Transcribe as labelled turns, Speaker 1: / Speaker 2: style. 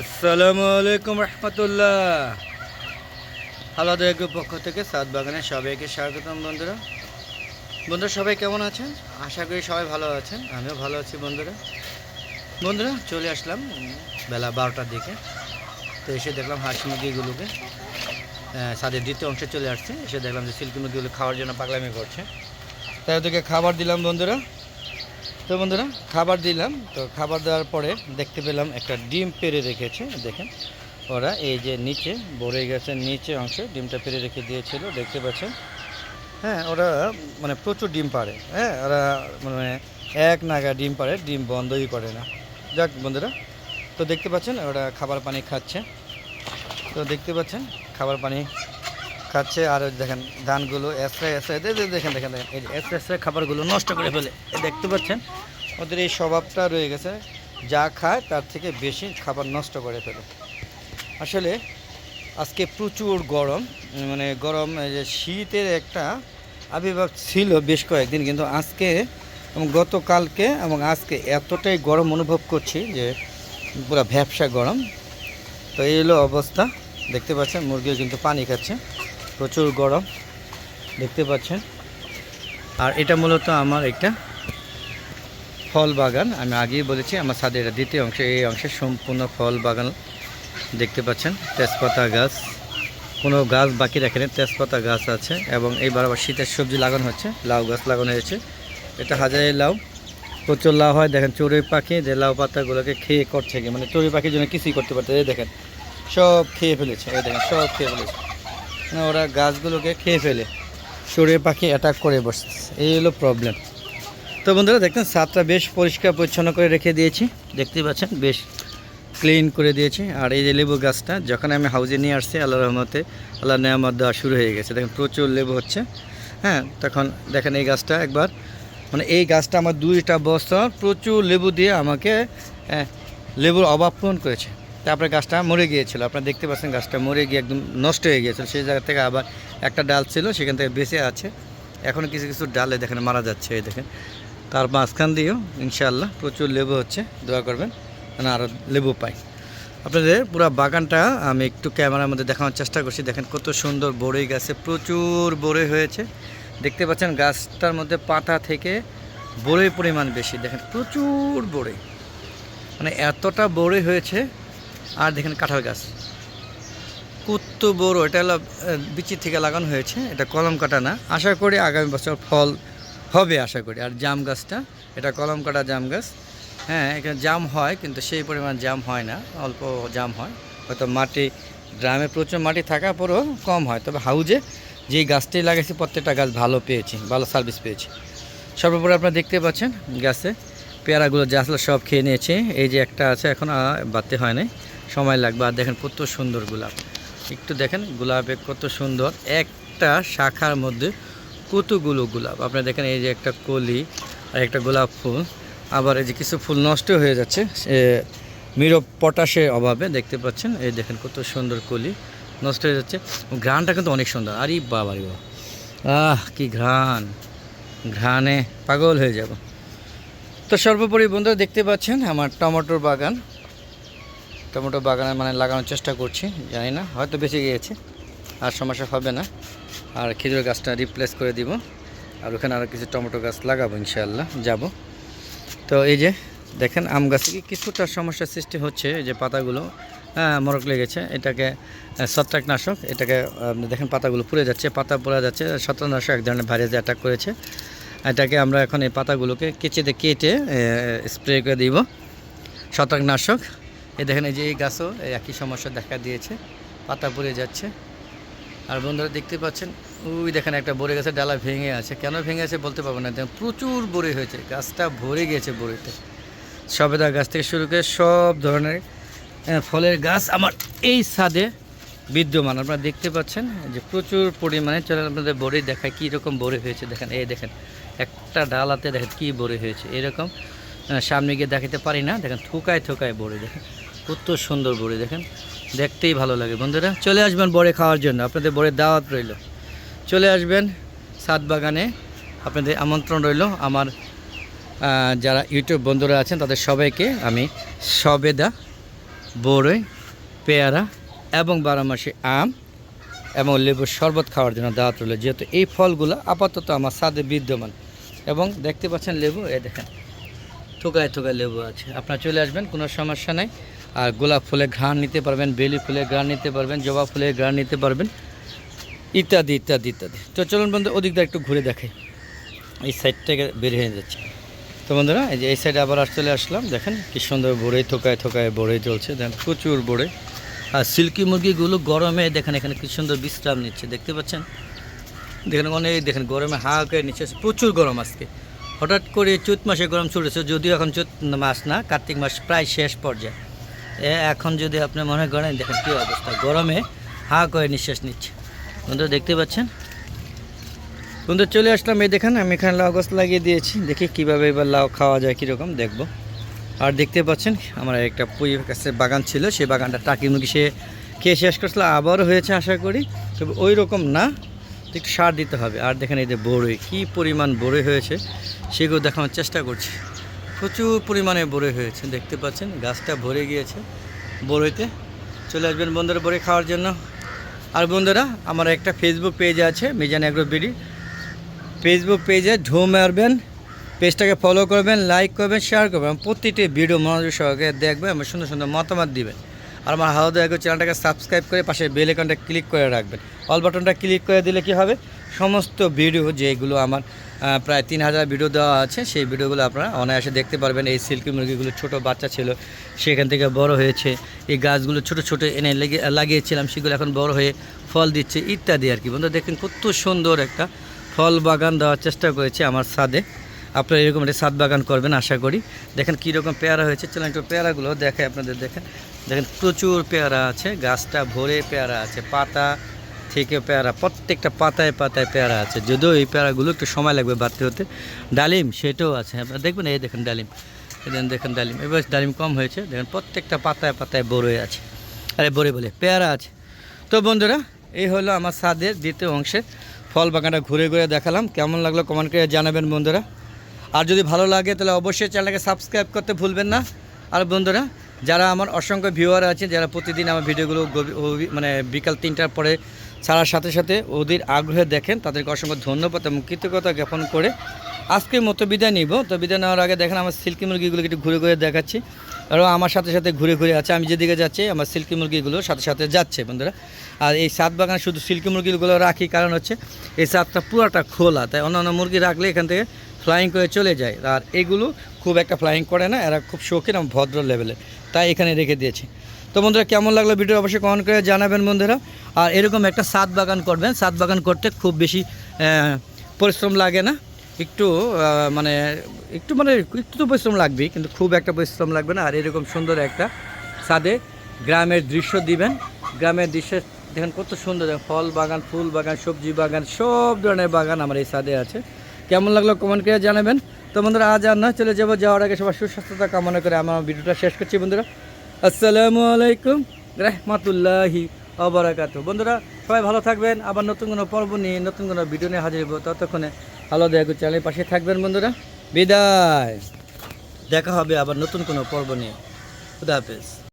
Speaker 1: আসসালামু আলাইকুম রহমতুল্লাহ। আলাদা গ্রুপ পক্ষ থেকে সাত বাগানে সবাইকে স্বাগতম বন্ধুরা। বন্ধুরা, সবাই কেমন আছেন? আশা করি সবাই ভালো আছেন। আমিও ভালো আছি বন্ধুরা। বন্ধুরা, চলে আসলাম বেলা বারোটার দিকে। তো এসে দেখলাম হাঁস মুরগিগুলোকে ছাদের দ্বিতীয় অংশে চলে আসছে। এসে দেখলাম যে সিল্কি মুরগিগুলো খাওয়ার জন্য পাগলামি করছে। তাই ওদেরকে খাবার দিলাম বন্ধুরা। তো বন্ধুরা, খাবার দিলাম। তো খাবার দেওয়ার পরে দেখতে পেলাম একটা ডিম পেরে রেখেছে, দেখেন। ওরা এই যে নিচে, ভরে গেছে নিচে অংশে, ডিমটা পেরে রেখে দিয়েছিল, দেখতে পাচ্ছেন? হ্যাঁ ওরা মানে প্রচুর ডিম পারে হ্যাঁ ওরা মানে এক নাগা ডিম পারে ডিম বন্ধই করে না। যাক বন্ধুরা, তো দেখতে পাচ্ছেন, ওরা খাবার পানি খাচ্ছে। তো দেখতে পাচ্ছেন, খাবার পানি খাচ্ছে আর দেখেন ধানগুলো এসরে এসরে দেখেন দেখেন দেখেন, এই এসরে এসরে খাবারগুলো নষ্ট করে ফেলে। দেখতে পাচ্ছেন, ওদের এই স্বভাবটা রয়ে গেছে, যা খায় তার থেকে বেশি খাবার নষ্ট করে ফেলে। আসলে আজকে প্রচুর গরম মানে গরম যে শীতের একটা আবির্ভাব ছিল বেশ কয়েকদিন, কিন্তু আজকে এবং গতকালকে এবং আজকে এতটাই গরম অনুভব করছি যে পুরো ভ্যাবসা গরম। তো এই হলো অবস্থা, দেখতে পাচ্ছেন, মুরগিও কিন্তু পানি খাচ্ছে। প্রচুর গরম, দেখতে পাচ্ছেন। আর এটা মূলত আমার একটা ফল বাগান। আমি আগেই বলেছি, আমার ছাদের এটা দ্বিতীয় অংশে, এই অংশে সম্পূর্ণ ফল বাগান দেখতে পাচ্ছেন। তেজপাতা গাছ, কোনো গাছ বাকি রাখেনি তেজপাতা গাছ আছে এবং এইবার আবার শীতের সবজি লাগানো হচ্ছে, লাউ গাছ লাগানো হয়েছে। এটা হাজারি লাউ, প্রচুর লাউ হয়, দেখেন চড়ুই পাখি, যে লাউ পাতাগুলোকে খেয়ে করছে মানে চড়ুই পাখির জন্য কিছুই করতে পারতে এই দেখেন, সব খেয়ে ফেলেছে, এই দেখেন, সব খেয়ে ফেলেছে। মানে ওরা গাছগুলোকে খেয়ে ফেলে। চড়ুই পাখি অ্যাটাক করে বসছে এই হলো প্রবলেম তো বন্ধুরা দেখতেন ছাদটা বেশ পরিষ্কার পরিচ্ছন্ন করে রেখে দিয়েছি। দেখতেই পাচ্ছেন বেশ ক্লিন করে দিয়েছি। আর এই যে লেবু গাছটা যখন আমি হাউজে নিয়ে আসছি আল্লাহ রহমতে আল্লাহ নেয়ামত দেওয়া শুরু হয়ে গেছে। দেখেন প্রচুর লেবু হচ্ছে। হ্যাঁ তখন দেখেন এই গাছটা একবার। মানে এই গাছটা আমার দুইটা বছর প্রচুর লেবু দিয়ে আমাকে আহ, লেবুর অভাব পূরণ করেছে। তারপরে গাছটা মরে গিয়েছিল। আপনারা দেখতে পাচ্ছেন গাছটা মরে গিয়ে একদম নষ্ট হয়ে গিয়েছিল। সেই জায়গা থেকে আবার একটা ডাল ছিল, সেখান থেকে বেঁচে আছে। এখনও কিছু কিছু ডালে দেখেন মারা যাচ্ছে, এই দেখেন। তার মাঝখান দিয়েও ইনশাআল্লাহ প্রচুর লেবু হচ্ছে, দোয়া করবেন যেন আরও লেবু পাই আপনাদের পুরো বাগানটা আমি একটু ক্যামেরার মধ্যে দেখানোর চেষ্টা করছি। দেখেন কত সুন্দর বড়ই গাছে প্রচুর বড়ই হয়েছে। দেখতে পাচ্ছেন গাছটার মধ্যে পাতা থেকে বড়ই পরিমাণ বেশি। দেখেন প্রচুর বড়ই। মানে এতটা বড়ই হয়েছে আর দেখেন কাঁঠাল গাছ। কত বড় এটা হলো আহ, বিচি থেকে লাগানো হয়েছে এটা কলম কাটা না। আশা করি আগামী বছর ফল হবে আশা করি। আর জাম গাছটা এটা কলম কাটা জাম গাছ। হ্যাঁ এখানে জাম হয় কিন্তু সেই পরিমাণ জাম হয় না অল্প জাম হয়। হয়তো মাটি গ্রামে প্রচুর মাটি থাকার পরেও কম হয়। তবে হাউজে যেই গাছটি লাগাইছি প্রত্যেকটা গাছ ভালো পেয়েছি ভালো সার্ভিস পেয়েছি। সর্বোপরি আপনারা দেখতে পাচ্ছেন গাছে পেয়ারাগুলো যা আসলে সব খেয়ে নিয়েছে। এই যে একটা আছে এখন বাড়তে হয় নাই। সময় লাগবে। আর দেখেন কত সুন্দর গোলাপ। একটু দেখেন, গোলাপে কত সুন্দর। একটা শাখার মধ্যে কতগুলো গোলাপ। আপনারা দেখেন এই যে একটা কলি আর একটা গোলাপ ফুল। আবার এই যে কিছু ফুল নষ্ট হয়ে যাচ্ছে মিরো পটাশের অভাবে দেখতে পাচ্ছেন। এই দেখেন কত সুন্দর কলি নষ্ট হয়ে যাচ্ছে। ঘ্রাণটা কিন্তু অনেক সুন্দর। আরে বাবা। রে আহ, কি ঘ্রাণ। ঘ্রাণে পাগল হয়ে যাব। তো সর্বোপরি বন্ধুরা দেখতে পাচ্ছেন, আমার টমেটোর বাগান। টমেটো বাগানে মানে লাগানোর চেষ্টা করছি, জানি না, হয়তো বেঁচে গিয়েছে, আর সমস্যা হবে না। আর খেজুর গাছটা রিপ্লেস করে দিব, আর ওখানে আরও কিছু টমেটো গাছ লাগাবো, ইনশাআল্লাহ, যাব। তো এই যে, দেখেন, আম গাছে কিছুটা সমস্যার সৃষ্টি হচ্ছে যে পাতাগুলো হ্যাঁ মরক লেগেছে, এটাকে ছত্রাকনাশক, এটাকে আপনি দেখেন পাতাগুলো পুড়ে যাচ্ছে, পাতা পুড়ে যাচ্ছে, ছত্রাকনাশক এক ধরনের ভাইরাস অ্যাটাক করেছে। এটাকে আমরা এখন এই পাতাগুলোকে কেচেতে কেটে স্প্রে করে দিব। ছত্রাকনাশক এই দেখেন, এই যে এই গাছও একই সমস্যা দেখা দিয়েছে, পাতা পড়ে যাচ্ছে। আর বন্ধুরা দেখতে পাচ্ছেন, ওই দেখেন একটা বড়ি গাছের ডালা ভেঙে আছে। কেন ভেঙে আছে বলতে পারব না, দেখেন প্রচুর বড়ি হয়েছে, গাছটা ভরে গিয়েছে বড়িতে। সবেদা গাছ থেকে শুরু করে সব ধরনের ফলের গাছ আমার এই ছাদে বিদ্যমান। আপনারা দেখতে পাচ্ছেন যে প্রচুর পরিমাণে, চলেন আপনাদের বড়ি দেখায় রকম বড়ি হয়েছে। দেখেন, এই দেখেন, একটা ডালাতে দেখেন কী বড়ি হয়েছে, এরকম সামনে গিয়ে দেখাতে পারি না। দেখেন, থুকায় থুকায় বড়ি, দেখেন। কত সুন্দর বড়ি, দেখেন? দেখতেই ভালো লাগে। বন্ধুরা, চলে আসবেন বড়ে খাওয়ার জন্য। আপনাদের বড়ের দাওয়াত রইল। চলে আসবেন সাত বাগানে। আপনাদের আমন্ত্রণ রইল আমার যারা ইউটিউব বন্ধুরা আছেন, তাদের সবাইকে আমি সবেদা, বড়ই, পেয়ারা এবং বারোমাসি আম এবং লেবুর শরবত খাওয়ার জন্য দাওয়াত রইল। যেহেতু এই ফলগুলো আপাতত আমার সাদে বিদ্যমান। এবং দেখতে পাচ্ছেন লেবু এ দেখেন, থোকায় থোকায় লেবু আছে। আপনারা চলে আসবেন, কোনো সমস্যা নাই। আর গোলাপ ফুলের ঘ্রাণ নিতে পারবেন, বেলি ফুলের ঘ্রাণ নিতে পারবেন, জবা ফুলের ঘ্রাণ নিতে পারবেন, ইত্যাদি ইত্যাদি ইত্যাদি। তো চলুন বন্ধু, ওদিকটা একটু ঘুরে দেখাই এই সাইড থেকে বের হয়ে যাচ্ছে। তো বন্ধুরা, এই যে এই সাইডে আবার আর চলে আসলাম। দেখেন কি সুন্দর বড়ই থোকায় থোকায় বড়ই চলছে দেখেন, প্রচুর বড়ই আর সিল্কি মুরগিগুলো গরমে, দেখেন এখানে কি সুন্দর বিশ্রাম নিচ্ছে। দেখতে পাচ্ছেন? দেখেন অনেক, দেখেন গরমে হা করে নিচ্ছে। প্রচুর গরম আজকে। হঠাৎ করে চৈত মাসে গরম চলেছে যদিও এখন চৈত মাস না, কার্তিক মাস প্রায় শেষ পর্যায়ে। এখন যদি আপনি মনে করেন, দেখেন কী অবস্থা। গরমে হা করে নিঃশ্বাস নিচ্ছে। বন্ধু দেখতে পাচ্ছেন? বন্ধু চলে আসলাম এই দেখেন, আমি এখানে লাউ গাছ লাগিয়ে দিয়েছি। দেখি কীভাবে এবার লাউ খাওয়া যায়, কীরকম, দেখব। আর দেখতে পাচ্ছেন, আমার একটা পুঁই কাছে বাগান ছিল, সেই বাগানটা টাকি মুরগি সে খেয়ে শেষ করছিল আবারও হয়েছে আশা করি, তবে ওই রকম না একটু সার দিতে হবে। আর দেখেন এই যে বড়ই, কী পরিমাণ বড়ই হয়েছে, সেগুলো দেখানোর চেষ্টা করছি। প্রচুর পরিমাণে বড়ই হয়েছে, দেখতে পাচ্ছেন, গাছটা ভরে গিয়েছে বড়ইতে চলে আসবেন বন্ধুরা বড়ি খাওয়ার জন্য। আর বন্ধুরা, আমার একটা ফেসবুক পেজ আছে, মিজান অ্যাগ্রো বিডি ফেসবুক পেজে ঢো মারবেন, পেজটাকে ফলো করবেন লাইক করবেন শেয়ার করবেন। প্রতিটি ভিডিও মনোযোগ সহকারে দেখবেন, এবং সুন্দর সুন্দর মতামত দিবেন। আর আমার হাওয়া দেখো চ্যানেলটাকে সাবস্ক্রাইব করে পাশে বেল আইকনটা ক্লিক করে রাখবেন। অল বাটনটা ক্লিক করে দিলে কি হবে? সমস্ত ভিডিও যেগুলো আমার প্রায় তিন হাজার ভিডিও দেওয়া আছে। সেই ভিডিওগুলো আপনারা অনায়াসে দেখতে পারবেন। এই সিল্কি মুরগিগুলো ছোট বাচ্চা ছিল, সেখান থেকে বড় হয়েছে। এই গাছগুলো ছোট ছোট এনে লেগে, লাগিয়েছিলাম, সেগুলো এখন বড় হয়ে ফল দিচ্ছে, ইত্যাদি আর কি। বন্ধু, দেখেন কত সুন্দর একটা ফল বাগান দেওয়ার চেষ্টা করেছি আমার ছাদে। আপনারা এরকম একটা সাদ বাগান করবেন, আশা করি। দেখেন কীরকম পেয়ারা হয়েছে। চলেন একটু পেয়ারাগুলো দেখে আপনাদের, দেখেন। দেখেন প্রচুর পেয়ারা আছে, গাছটা ভরে পেয়ারা আছে, পাতা থেকে পেয়ারা, প্রত্যেকটা পাতায় পাতায় পেয়ারা আছে। যদিও এই পেয়ারাগুলো একটু সময় লাগবে বাড়তে হতে। ডালিম, সেটাও আছে। আপনারা দেখবেন, এই দেখেন ডালিম। এখানে দেখেন ডালিম। এবার ডালিম কম হয়েছে। দেখেন, প্রত্যেকটা পাতায় পাতায় বড়ই আছে। আরে বড়ে বলে, পেয়ারা আছে। তো বন্ধুরা, এই হলো আমার ছাদের দ্বিতীয় অংশে ফল বাগানটা ঘুরে ঘুরে দেখালাম। কেমন লাগল কমেন্ট করে জানাবেন বন্ধুরা। আর যদি ভালো লাগে, তাহলে অবশ্যই চ্যানেলকে সাবস্ক্রাইব করতে ভুলবেন না। আর বন্ধুরা, যারা আমার অসংখ্য ভিউয়ার আছে যারা প্রতিদিন আমার ভিডিওগুলো মানে বিকাল তিনটার পরে ছাড়ার সাথে সাথে ওদের আগ্রহে দেখেন, তাদেরকে অসংখ্য ধন্যবাদ এবং কৃতজ্ঞতা জ্ঞাপন করে আজকের মতো বিদায় নিব। তো বিদায় নেওয়ার আগে দেখেন আমার সিল্কি মুরগিগুলোকে একটু ঘুরে ঘুরে দেখাচ্ছি। আরও আমার সাথে সাথে ঘুরে ঘুরে আছে, আমি যেদিকে যাচ্ছি আমার সিল্কি মুরগিগুলো সাথে সাথে যাচ্ছে বন্ধুরা। আর এই সাত বাগানে শুধু সিল্কি মুরগিগুলো রাখি, কারণ হচ্ছে এই সাতটা পুরোটা খোলা, তাই অন্যান্য মুরগি রাখলে এখান থেকে ফ্লাইং করে চলে যায়। আর এগুলো খুব একটা ফ্লাইং করে না, এরা খুব শৌখিন এবং ভদ্র লেভেলে তাই এখানে রেখে দিয়েছি। তো বন্ধুরা, কেমন লাগল ভিডিও অবশ্যই কমেন্ট করে জানাবেন বন্ধুরা। আর এরকম একটা সাত বাগান করবেন, সাত বাগান করতে খুব বেশি পরিশ্রম লাগে না। একটু মানে একটু মানে একটু তো পরিশ্রম লাগবেই, কিন্তু খুব একটা পরিশ্রম লাগবে না। আর এরকম সুন্দর একটা সাদে গ্রামের দৃশ্য দিবেন। গ্রামের দৃশ্য, দেখেন কত সুন্দর ফল বাগান, ফুল বাগান, সবজি বাগান, সব ধরনের বাগান আমার এই ছাদে আছে। কেমন লাগল কমেন্ট করে জানাবেন। তো বন্ধুরা, আজ আর না চলে যাব। যাওয়ার আগে সবার সুস্বাস্থ্যতা কামনা করে আমার ভিডিওটা শেষ করছি বন্ধুরা। আসসালামু আলাইকুম রহমতুল্লাহি অবরাকাত বন্ধুরা, সবাই ভালো থাকবেন। আবার নতুন কোনো পর্ব নিয়ে, নতুন কোনো ভিডিও নিয়ে হাজির হব। ততক্ষণে ভালো দেখো চ্যানেলের পাশে থাকবেন বন্ধুরা। বিদায়। দেখা হবে আবার নতুন কোনো পর্ব নিয়ে। খুদা হাফেজ।